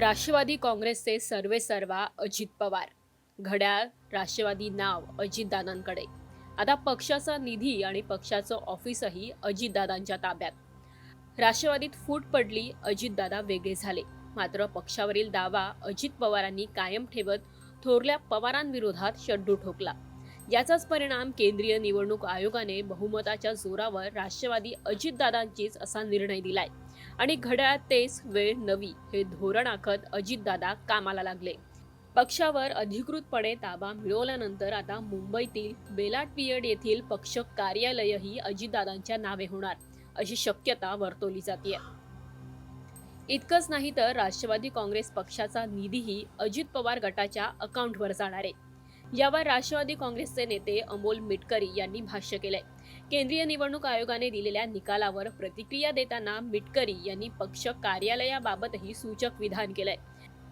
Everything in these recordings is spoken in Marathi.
राष्ट्रवादी काँग्रेसचे सर्वे सर्वा अजित पवार. घड्याळ राष्ट्रवादी नाव अजितदादांकडे. आता पक्षाचा निधी आणि पक्षाचं ऑफिसही अजितदादांच्या ताब्यात. राष्ट्रवादीत फूट पडली अजितदादा वेगळे झाले. मात्र पक्षावरील दावा अजित पवारांनी कायम ठेवत थोरल्या पवारांविरोधात शड्डू ठोकला. याचाच परिणाम केंद्रीय निवडणूक आयोगाने बहुमताच्या जोरावर राष्ट्रवादी अजितदादांचीच असा निर्णय दिलाय. आणि घड्याळात तेच वेळ नवी हे धोरण आखत अजितदादा कामाला लागले. पक्षावर अधिकृतपणे ताबा मिळवल्यानंतर आता मुंबईतील बेलाटपियड येथील पक्ष कार्यालयही अजितदादांच्या नावे होणार अशी शक्यता वर्तवली जाते इतकंच नाही तर राष्ट्रवादी काँग्रेस पक्षाचा निधीही अजित पवार गटाच्या अकाउंटवर जाणार आहे. यावर राष्ट्रवादी काँग्रेसचे नेते अमोल मिटकरी यांनी भाष्य केलंय. केंद्रीय निवडणूक आयोगाने दिलेल्या निकालावर प्रतिक्रिया देताना मिटकरी यांनी पक्ष कार्यालयाबाबतही सूचक विधान केलंय.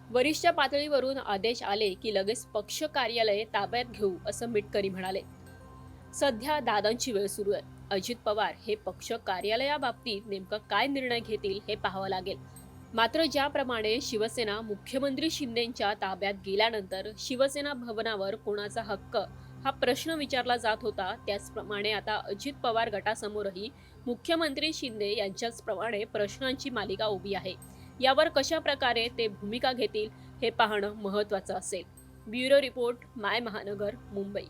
वरिष्ठ पातळीवरून आदेश आले की लगेच पक्ष कार्यालय ताब्यात घेऊ असं मिटकरी म्हणाले. सध्या दादांची वेळ सुरू आहे. अजित पवार हे पक्ष कार्यालयाबाबतीत नेमकं काय निर्णय घेतील हे पाहावं लागेल. मात्र ज्याप्रमाणे शिवसेना मुख्यमंत्री शिंदेंच्या ताब्यात गेल्यानंतर शिवसेना भवनावर कोणाचा हक्क हा प्रश्न विचारला जात होता त्याचप्रमाणे आता अजित पवार गटासमोरही मुख्यमंत्री शिंदे यांच्याच प्रमाणे प्रश्नांची मालिका उभी आहे. यावर कशा प्रकारे ते भूमिका घेतील हे पाहणं महत्त्वाचं असेल. ब्युरो रिपोर्ट माय महानगर मुंबई.